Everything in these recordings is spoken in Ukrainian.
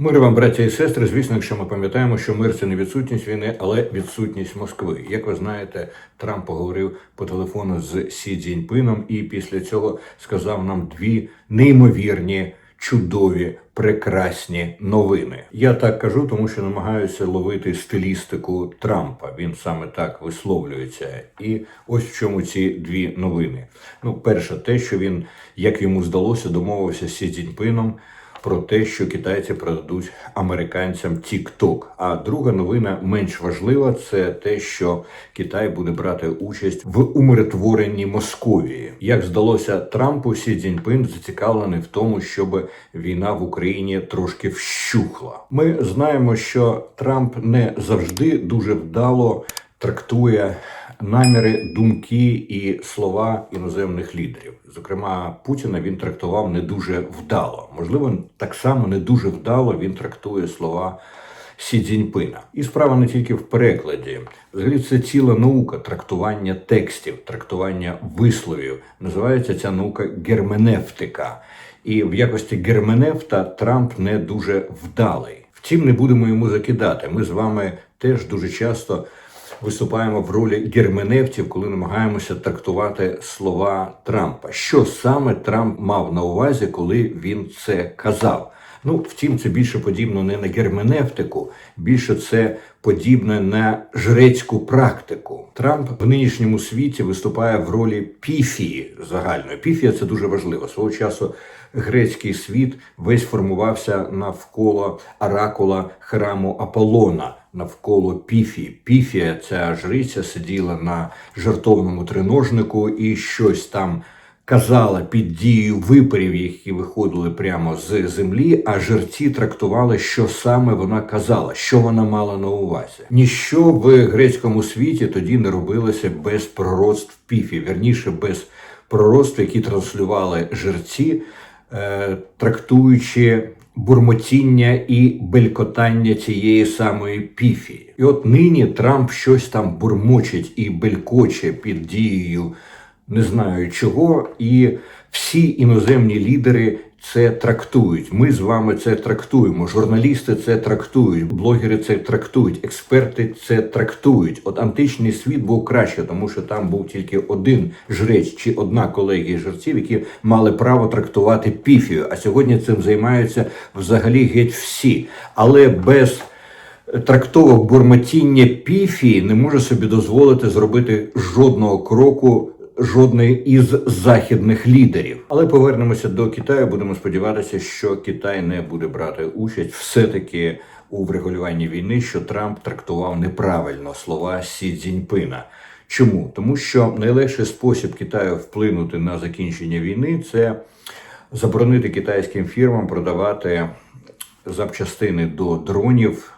Мир вам, браття і сестри. Звісно, якщо ми пам'ятаємо, що мир це не відсутність війни, але відсутність Москви. Як ви знаєте, Трамп поговорив по телефону з Сі Цзіньпином і після цього сказав нам дві неймовірні, чудові, прекрасні новини. Я так кажу, тому що намагаюся ловити стилістику Трампа. Він саме так висловлюється. І ось в чому ці дві новини. Ну, перше, те, що він, як йому здалося, домовився з Сі Цзіньпином про те, що китайці продадуть американцям TikTok. А друга новина менш важлива це те, що Китай буде брати участь в умиротворенні Московії. Як здалося Трампу, Сі Цзіньпин зацікавлений в тому, щоб війна в Україні трошки вщухла. Ми знаємо, що Трамп не завжди дуже вдало трактує наміри, думки і слова іноземних лідерів. Зокрема, Путіна він трактував не дуже вдало. Можливо, так само не дуже вдало він трактує слова. Сі Цзіньпина. І справа не тільки в перекладі. Взагалі це ціла наука трактування текстів, трактування висловів. Називається ця наука герменевтика. І в якості герменевта Трамп не дуже вдалий. Втім, не будемо йому закидати. Ми з вами теж дуже часто виступаємо в ролі герменевтів, коли намагаємося трактувати слова Трампа. Що саме Трамп мав на увазі, коли він це казав? Ну, втім, це більше подібно не на герменевтику, більше це подібне на жрецьку практику. Трамп в нинішньому світі виступає в ролі піфії загальної. Піфія це дуже важливо. Свого часу грецький світ весь формувався навколо оракула храму Аполлона, навколо Піфії. Піфія, ця жриця, сиділа на жартовному триножнику і щось там казала під дією випарів, які виходили прямо з землі, а жерці трактували, що саме вона казала, що вона мала на увазі. Ніщо в грецькому світі тоді не робилося без пророцтв піфі, вірніше без пророцтв, які транслювали жерці, е, трактуючи. Бурмотіння і белькотання цієї самої піфі. І от нині Трамп щось там бурмочить і белькоче під дією не знаю чого, і всі іноземні лідери це трактують. Ми з вами це трактуємо. Журналісти це трактують, блогери це трактують, експерти це трактують. От античний світ був краще, тому що там був тільки один жрець чи одна колегія жерців, які мали право трактувати піфію. А сьогодні цим займаються взагалі геть всі, але без. Трактовок бурмотіння піфії не може собі дозволити зробити жодного кроку жодної із західних лідерів. Але повернемося до Китаю. Будемо сподіватися, що Китай не буде брати участь все-таки у врегулюванні війни, що Трамп трактував неправильно слова Сі Цзіньпина. Чому? Тому що найлегший спосіб Китаю вплинути на закінчення війни це заборонити китайським фірмам продавати запчастини до дронів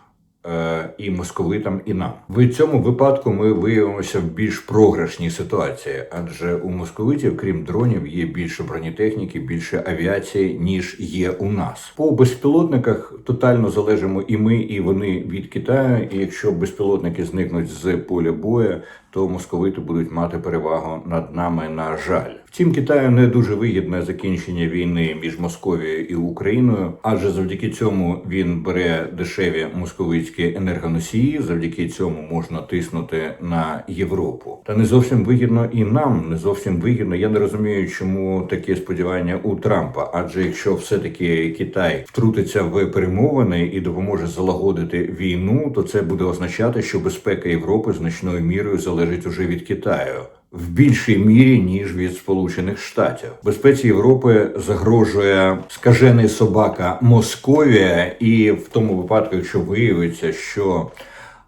і московитам, і нам. В цьому випадку ми виявимося в більш програшній ситуації, адже у московитів, крім дронів, є більше бронетехніки, більше авіації, ніж є у нас. По безпілотниках тотально залежимо і ми, і вони від Китаю. І якщо безпілотники зникнуть з поля бою, то московити будуть мати перевагу над нами. На жаль, втім, Китаю не дуже вигідне закінчення війни між Московією і Україною, адже завдяки цьому він бере дешеві московицькі енергоносії. Завдяки цьому можна тиснути на Європу. Та не зовсім вигідно і нам не зовсім вигідно. Я не розумію, чому таке сподівання у Трампа. Адже якщо все-таки Китай втрутиться в перемовини і допоможе залагодити війну, то це буде означати, що безпека Європи значною мірою залежить уже від Китаю. В більшій мірі ніж від Сполучених Штатів безпеці Європи загрожує скажений собака Московія, і в тому випадку, якщо виявиться, що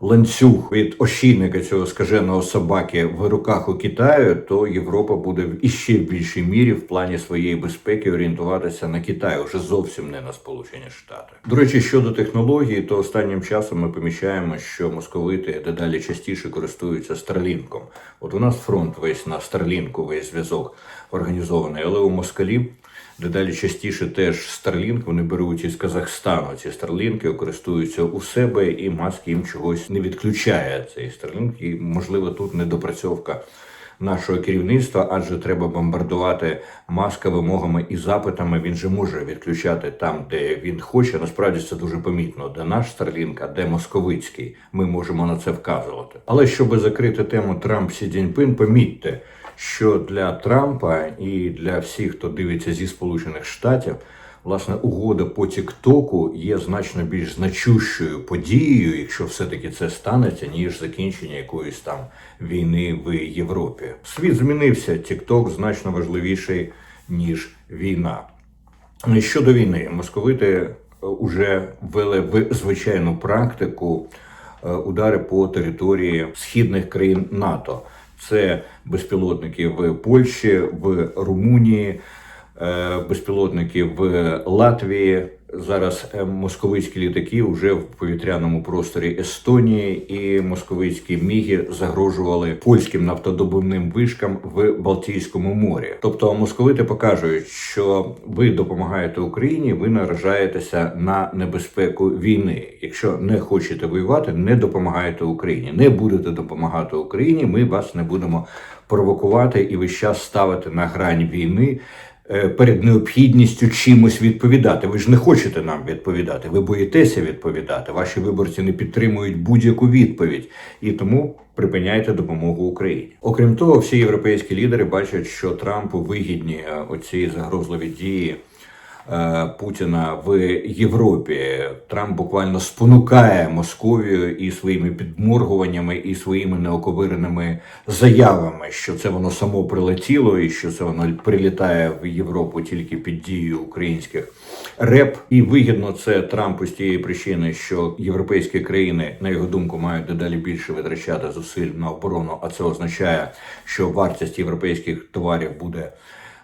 ланцюг від ошійника цього скаженого собаки в руках у Китаю, то Європа буде в іще більшій мірі в плані своєї безпеки орієнтуватися на Китай, уже зовсім не на Сполучені Штати. До речі, щодо технології, то останнім часом ми помічаємо, що московити дедалі частіше користуються Старлінком. От у нас фронт весь на Старлінку, весь зв'язок організований, але у москалів Дедалі частіше теж Starlink вони беруть із Казахстану. Ці Starlink користуються у себе, і Маск їм чогось не відключає цей Starlink. І можливо тут недопрацьовка нашого керівництва, адже треба бомбардувати маска вимогами і запитами. Він же може відключати там, де він хоче. Насправді це дуже помітно, де наш Старлінк, а де московицький. Ми можемо на це вказувати. Але щоб закрити тему Трамп Сі Цзіньпин, помітьте, що для Трампа і для всіх, хто дивиться зі Сполучених Штатів. Власне, угода по Тіктоку є значно більш значущою подією, якщо все-таки це станеться, ніж закінчення якоїсь там війни в Європі. Світ змінився. Тікток значно важливіший ніж війна. Щодо війни, московити вже ввели в звичайну практику е, удари по території східних країн НАТО. Це безпілотники в Польщі, в Румунії, е, безпілотники в Латвії. Зараз е, московицькі літаки вже в повітряному просторі Естонії і московицькі міги загрожували польським нафтодобувним вишкам в Балтійському морі. Тобто московити покажуть, що ви допомагаєте Україні, ви наражаєтеся на небезпеку війни. Якщо не хочете воювати, не допомагайте Україні. Не будете допомагати Україні. Ми вас не будемо провокувати і весь час ставити на грань війни перед необхідністю чимось відповідати. Ви ж не хочете нам відповідати, ви боїтеся відповідати. Ваші виборці не підтримують будь-яку відповідь і тому припиняйте допомогу Україні. Окрім того, всі європейські лідери бачать, що Трампу вигідні е, оці загрозливі дії. Е, Путіна в Європі Трамп буквально спонукає Московію і своїми підморгуваннями, і своїми неоковиреними заявами, що це воно само прилетіло, і що це воно прилітає в Європу тільки під дією українських реп. І вигідно це Трампу з тієї причини, що європейські країни, на його думку, мають дедалі більше витрачати зусиль на оборону, а це означає, що вартість європейських товарів буде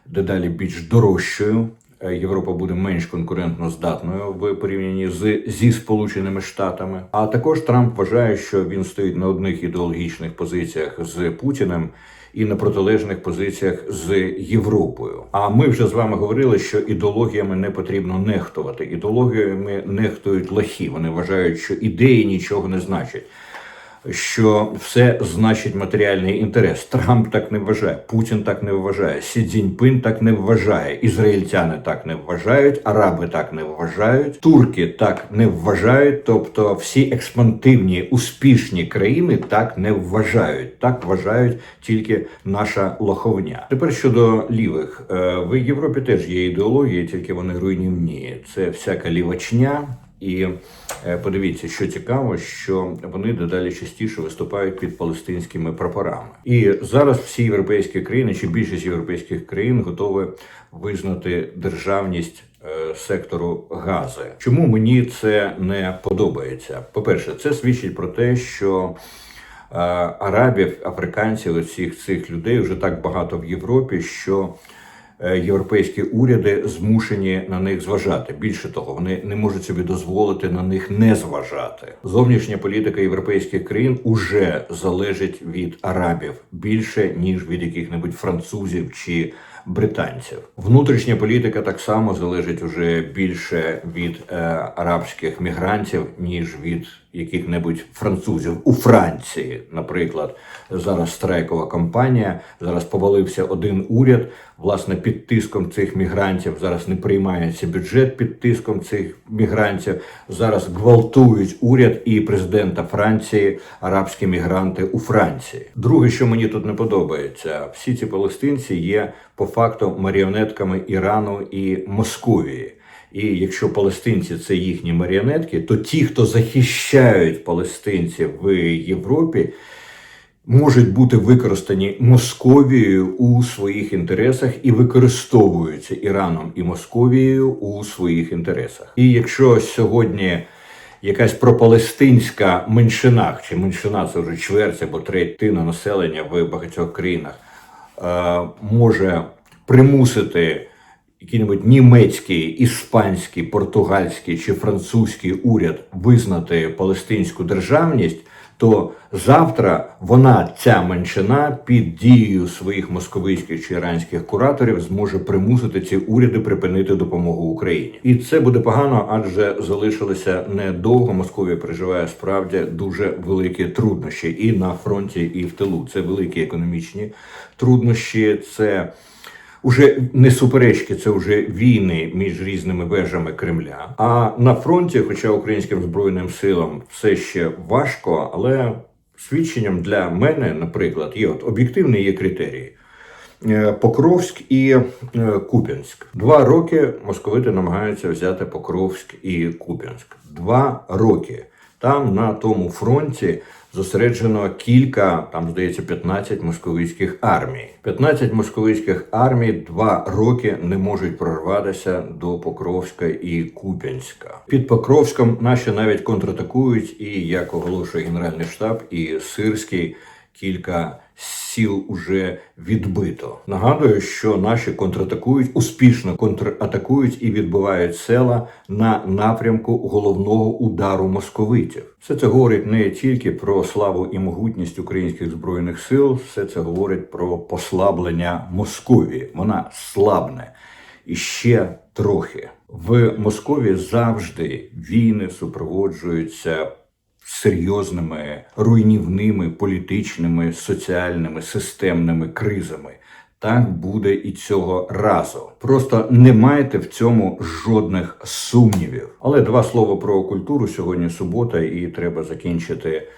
дедалі більш дорожчою. Е, Європа буде менш конкурентно здатною в порівнянні з зі Сполученими Штатами. А також Трамп вважає, що він стоїть на одних ідеологічних позиціях з Путіним і на протилежних позиціях з Європою. А ми вже з вами говорили, що ідеологіями не потрібно нехтувати. Ідеологіями нехтують лохи. Вони вважають, що ідеї нічого не значать що все значить матеріальний інтерес. Трамп так не вважає, Путін так не вважає, Сі Цзіньпин так не вважає, ізраїльтяни так не вважають, араби так не вважають, турки так не вважають. Тобто всі експантивні успішні країни так не вважають. Так вважають тільки наша лоховня. Тепер щодо лівих Е, в Європі теж є ідеології, тільки вони руйнівні. Це всяка лівачня. І подивіться, що цікаво, що вони дедалі частіше виступають під палестинськими прапорами. І зараз всі європейські країни, чи більшість європейських країн готові визнати державність е, сектору Гази. Чому мені це не подобається? По перше, це свідчить про те, що е, арабів, африканців, усіх цих людей вже так багато в Європі, що е, європейські уряди змушені на них зважати. Більше того, вони не можуть собі дозволити на них не зважати. Зовнішня політика європейських країн уже залежить від арабів більше ніж від яких-небудь французів чи британців. Внутрішня політика так само залежить уже більше від е, арабських мігрантів ніж від яких-небудь французів у Франції. Наприклад, зараз страйкова кампанія. Зараз повалився один уряд. Власне, під тиском цих мігрантів зараз не приймається бюджет під тиском цих мігрантів. Зараз гвалтують уряд і президента Франції, арабські мігранти у Франції. Друге, що мені тут не подобається, всі ці палестинці є по факту маріонетками Ірану і Московії. І якщо палестинці це їхні маріонетки, то ті, хто захищають палестинців в Європі, можуть бути використані Московією у своїх інтересах і використовуються Іраном і Московією у своїх інтересах. І якщо сьогодні якась пропалестинська меншина, чи меншина це вже чверть або третина населення в багатьох країнах, може примусити який-небудь німецький, іспанський, португальський чи французький уряд визнати палестинську державність, то завтра вона, ця меншина, під дією своїх московицьких чи іранських кураторів зможе примусити ці уряди припинити допомогу Україні. І це буде погано, адже залишилося недовго. Московія переживає справді дуже великі труднощі і на фронті, і в тилу. Це великі економічні труднощі. Це Уже не суперечки, це вже війни між різними вежами Кремля. А на фронті, хоча українським збройним силам все ще важко, але свідченням для мене, наприклад, є от об'єктивні є критерії. Е, Покровськ і е, Куп'янськ. Два роки московити намагаються взяти Покровськ і Куп'янськ. Два роки. Там на тому фронті зосереджено кілька, там здається, 15 московицьких армій. 15 московицьких армій два роки не можуть прорватися до Покровська і Куп'янська. Під Покровськом наші навіть контратакують, і як оголошує Генеральний штаб, і Сирський кілька сіл уже відбито. Нагадую, що наші контратакують успішно контратакують і відбивають села на напрямку головного удару московитів. Все це говорить не тільки про славу і могутність українських збройних сил, все це говорить про послаблення Московії. Вона слабне і ще трохи. В Московії завжди війни супроводжуються серйозними руйнівними політичними, соціальними, системними кризами. Так буде і цього разу. Просто не маєте в цьому жодних сумнівів. Але два слова про культуру сьогодні субота, і треба закінчити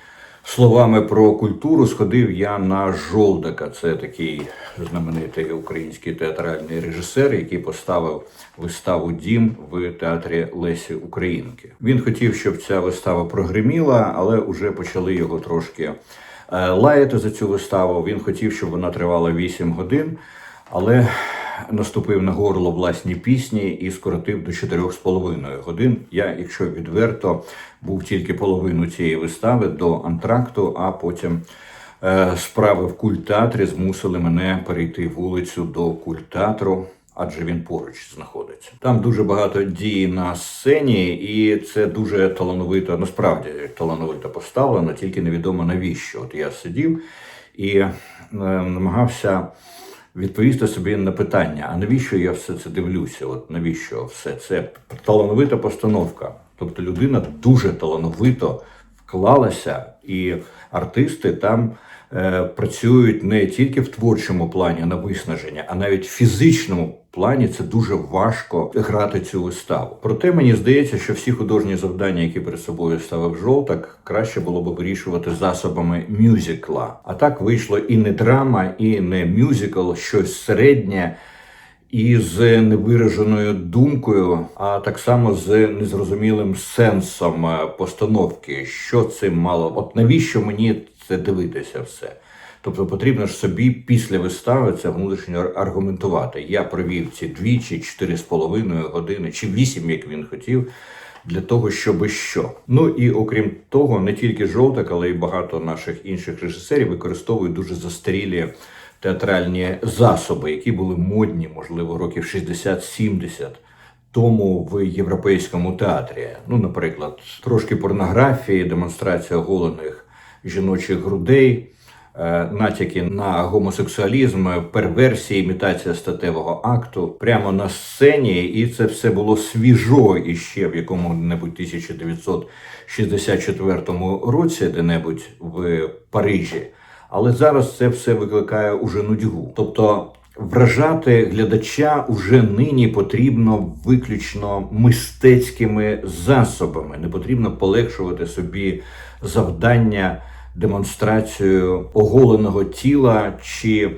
словами про культуру. Сходив я на Жолдака. Це такий знаменитий український театральний режисер, який поставив виставу Дім в театрі Лесі Українки. Він хотів, щоб ця вистава прогриміла, але вже почали його трошки е, лаяти за цю виставу. Він хотів, щоб вона тривала 8 годин, але наступив на горло власні пісні і скоротив до 4,5 годин. Я, якщо відверто, був тільки половину цієї вистави до антракту, а потім. е, Справи в культтеатрі змусили мене перейти вулицю до культтеатру, адже він поруч знаходиться. Там дуже багато дії на сцені, і це дуже талановито, насправді талановито поставлено, тільки невідомо навіщо. От я сидів і е, намагався відповісти собі на питання: а навіщо я все це дивлюся? От навіщо все це талановита постановка? Тобто людина дуже талановито вклалася, і артисти там е, працюють не тільки в творчому плані на виснаження, а навіть в фізичному плані це дуже важко грати цю виставу. Проте мені здається, що всі художні завдання, які перед собою ставив жовтак, краще було б вирішувати засобами мюзикла. А так вийшло і не драма, і не мюзикл, щось середнє. І з невираженою думкою, а так само з незрозумілим сенсом е, постановки, що цим мало. От навіщо мені це дивитися все? Тобто потрібно ж собі після вистави це внутрішньо аргументувати. Я провів ці дві чи чотири з половиною години, чи вісім, як він хотів, для того, щоби що. Ну і окрім того, не тільки жовтак, але й багато наших інших режисерів використовують дуже застарілі театральні засоби, які були модні, можливо, років 60-70 тому в європейському театрі. Ну, наприклад, трошки порнографії, демонстрація голених жіночих грудей. Е, Натяки на гомосексуалізм, перверсія, імітація статевого акту прямо на сцені, і це все було свіжо іще в якому-небудь 1964 році, де-небудь в Парижі. Але зараз це все викликає уже нудьгу. Тобто вражати глядача уже нині потрібно виключно мистецькими засобами. Не потрібно полегшувати собі завдання демонстрацією оголеного тіла чи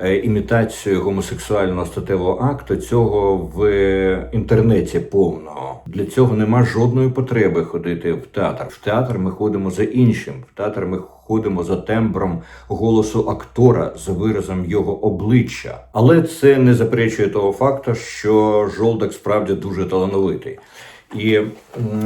е, імітацією гомосексуального статевого акту цього в інтернеті повного. Для цього нема жодної потреби ходити в театр. В театр ми ходимо за іншим. В театр ми ходимо за тембром голосу актора, за виразом його обличчя. Але це не заперечує того факту, що жолдак справді дуже талановитий. І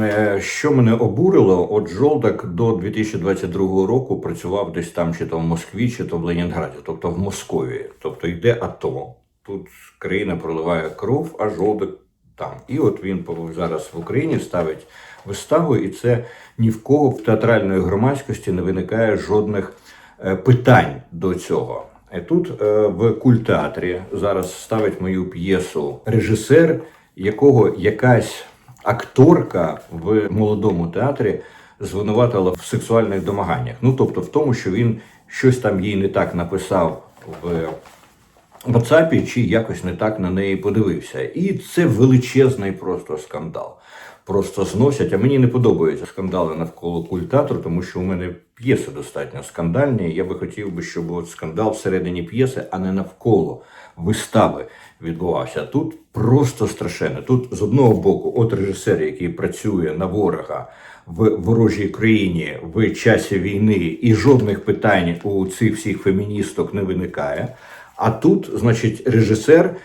е, що мене обурило, от Жолдак до 2022 року працював десь там, чи то в Москві, чи то в Ленінграді, тобто в Московії. Тобто йде АТО. Тут країна проливає кров, а Жолдак там. І от він зараз в Україні ставить виставу, і це ні в кого в театральної громадськості не виникає жодних е, питань до цього. Тут е, в культеатрі зараз ставить мою п'єсу режисер, якого якась акторка в молодому театрі звинуватила в сексуальних домаганнях. Ну тобто в тому, що він щось там їй не так написав в WhatsApp чи якось не так на неї подивився. І це величезний просто скандал. Просто зносять. А мені не подобаються скандали навколо культатору, тому що у мене п'єси достатньо скандальні. Я би хотів би, щоб от скандал всередині п'єси, а не навколо вистави відбувався. Тут просто страшенно. Тут з одного боку, от режисер, який працює на ворога в ворожій країні в часі війни, і жодних питань у цих всіх феміністок не виникає. А тут, значить, режисер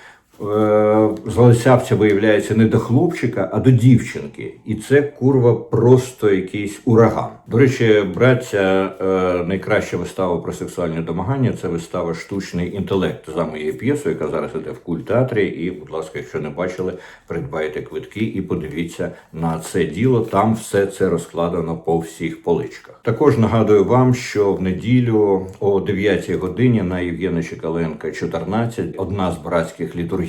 е, залицявся, виявляється, не до хлопчика, а до дівчинки. І це курва просто якийсь ураган. До речі, браття, е, найкраща вистава про сексуальне домагання це вистава Штучний інтелект за моєю п'єсою, яка зараз іде в культеатрі. І, будь ласка, якщо не бачили, придбайте квитки і подивіться на це діло. Там все це розкладено по всіх поличках. Також нагадую вам, що в неділю о 9 годині на Євгена Чекаленка 14 одна з братських літургій,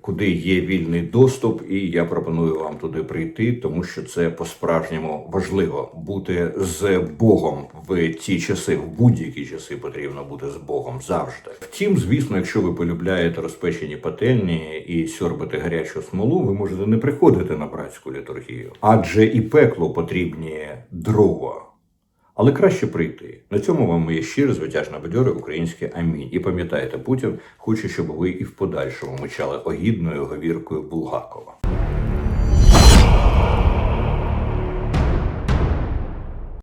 куди є вільний доступ, і я пропоную вам туди прийти, тому що це по-справжньому важливо бути з Богом в ті часи, в будь-які часи потрібно бути з Богом завжди. Втім, звісно, якщо ви полюбляєте розпечені пательні і сьорбати гарячу смолу, ви можете не приходити на братську літургію, адже і пеклу потрібні дрова. Але краще прийти. На цьому вам моє щире звитяжне бадьори українське амінь. І пам'ятайте, Путін хоче, щоб ви і в подальшому мучали огідною говіркою Булгакова.